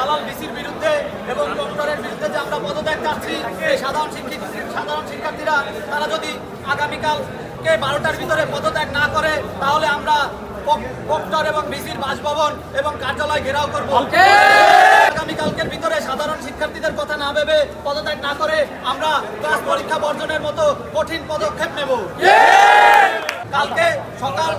দালাল বিসির বিরুদ্ধে এবং ডক্টরের বিরুদ্ধে যে আমরা পদত্যাগ চাচ্ছি এই সাধারণ শিক্ষিত সাধারণ শিক্ষার্থীরা তারা যদি আগামীকালকে বারোটার ভিতরে পদত্যাগ না করে তাহলে আমরা ডক্টর এবং বিসির বাসভবন এবং কার্যালয় ঘেরাও করব। আগামীকালকের ভিতরে সাধারণ শিক্ষার্থীদের কথা না ভেবে পদত্যাগ না করে আমরা ক্লাস পরীক্ষা বর্জনের মতো কঠিন পদক্ষেপ নেব। কালকে সকাল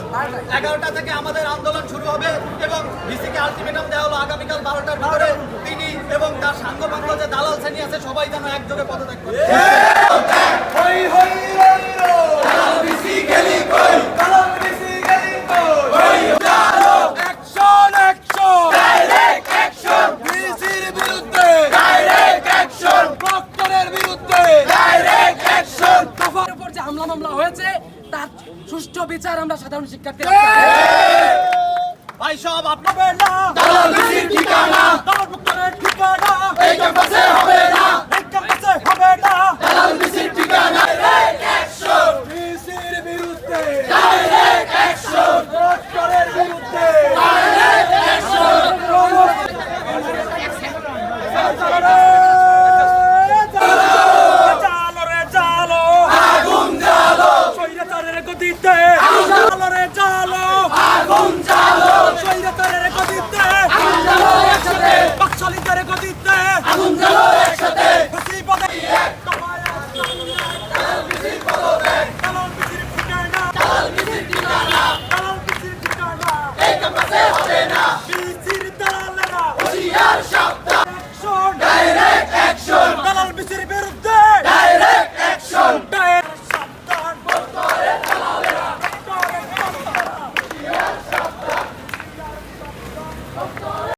এগারোটা থেকে আমাদের আন্দোলন শুরু হবে এবং ডিসিকে আলটিমেটাম দেওয়া হলো আগামীকাল বারোটার ভিতরে তিনি এবং তার সাঙ্গপাঙ্গ যে দালাল শ্রেণি আছে সবাই যেন একযোগে পদত্যাগ করে। অ্যাকশন অ্যাকশন ডাইরেক্ট অ্যাকশন বিসির বিরুদ্ধে! ডাইরেক্ট অ্যাকশন প্রক্টরের বিরুদ্ধে! ডাইরেক্ট অ্যাকশন দফার উপর যে হামলা মামলা হয়েছে তার সুষ্ঠু বিচার আমরা সাধারণ শিক্ষার্থী ভাই সব আপনাদের না? শালিকের গতিতে আগুন জ্বালো একসাথে। খুশি পদে হবে না।